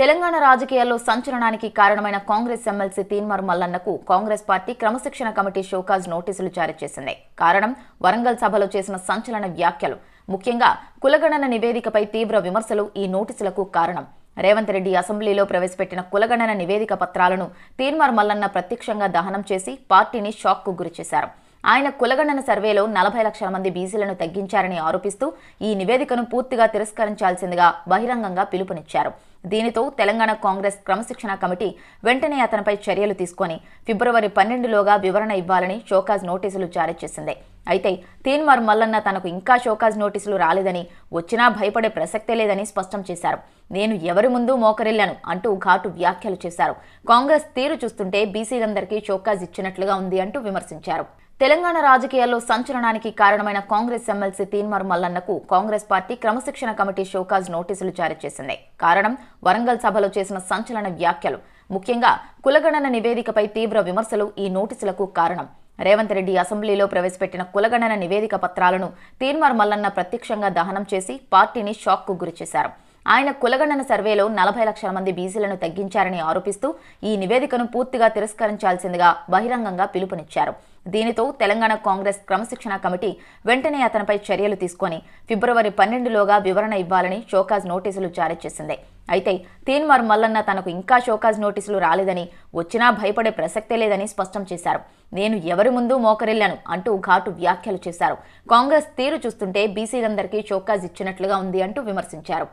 తెలంగాణ రాజకీయాల్లో సంచలనానికి కారణమైన కాంగ్రెస్ ఎమ్మెల్సీ తీన్మార్ మల్లన్నకు కాంగ్రెస్ పార్టీ క్రమశిక్షణ కమిటీ షోకాజ్ నోటీసులు జారీ చేసింది. కారణం వరంగల్ సభలో చేసిన సంచలన వ్యాఖ్యలు. ముఖ్యంగా కులగణన నివేదికపై తీవ్ర విమర్శలు ఈ నోటీసులకు కారణం. రేవంత్ రెడ్డి అసెంబ్లీలో ప్రవేశపెట్టిన కులగణన నివేదిక పత్రాలను తీన్మార్ మల్లన్న ప్రత్యక్షంగా దహనం చేసి పార్టీని షాక్కు గురిచేశారు. ఆయన కులగణన సర్వేలో నలభై లక్షల మంది బీసీలను తగ్గించారని ఆరోపిస్తూ ఈ నివేదికను పూర్తిగా తిరస్కరించాల్సిందిగా బహిరంగంగా పిలుపునిచ్చారు. దీనితో తెలంగాణ కాంగ్రెస్ క్రమశిక్షణ కమిటీ వెంటనే అతనిపై చర్యలు తీసుకొని ఫిబ్రవరి పన్నెండులోగా వివరణ ఇవ్వాలని షోకాజ్ నోటీసులు జారీ చేసింది. అయితే తీన్మార్ మల్లన్న తనకు ఇంకా షోకాజ్ నోటీసులు రాలేదని వచ్చినా భయపడే ప్రసక్తే లేదని స్పష్టం చేశారు. నేను ఎవరి ముందు మోకరిల్లాను అంటూ ఘాటు వ్యాఖ్యలు చేశారు. కాంగ్రెస్ తీరు చూస్తుంటే బీసీలందరికీ షోకాజ్ ఇచ్చినట్లుగా ఉంది అంటూ విమర్శించారు. తెలంగాణ రాజకీయాల్లో సంచలనానికి కారణమైన కాంగ్రెస్ ఎమ్మెల్సీ తీన్మార్ మల్లన్నకు కాంగ్రెస్ పార్టీ క్రమశిక్షణ కమిటీ షోకాజ్ నోటీసులు జారీ చేసింది. కారణం వరంగల్ సభలో చేసిన సంచలన వ్యాఖ్యలు. ముఖ్యంగా కులగణన నివేదికపై తీవ్ర విమర్శలు ఈ నోటీసులకు కారణం. రేవంత్ రెడ్డి అసెంబ్లీలో ప్రవేశపెట్టిన కులగణన నివేదిక పత్రాలను తీన్మార్ మల్లన్న ప్రత్యక్షంగా దహనం చేసి పార్టీని షాక్కు గురిచేశారు. ఆయన కులగణన సర్వేలో నలభై లక్షల మంది బీసీలను తగ్గించారని ఆరోపిస్తూ ఈ నివేదికను పూర్తిగా తిరస్కరించాల్సిందిగా బహిరంగంగా పిలుపునిచ్చారు. దీనితో తెలంగాణ కాంగ్రెస్ క్రమశిక్షణ కమిటీ వెంటనే అతనిపై చర్యలు తీసుకొని ఫిబ్రవరి పన్నెండులోగా వివరణ ఇవ్వాలని షోకాజ్ నోటీసులు జారీ చేసింది. అయితే తీన్మార్ మల్లన్న తనకు ఇంకా షోకాజ్ నోటీసులు రాలేదని వచ్చినా భయపడే ప్రసక్తే లేదని స్పష్టం చేశారు. నేను ఎవరి ముందు మోకరిల్లాను అంటూ ఘాటు వ్యాఖ్యలు చేశారు. కాంగ్రెస్ తీరు చూస్తుంటే బీసీలందరికీ షోకాజ్ ఇచ్చినట్లుగా ఉంది అంటూ విమర్శించారు.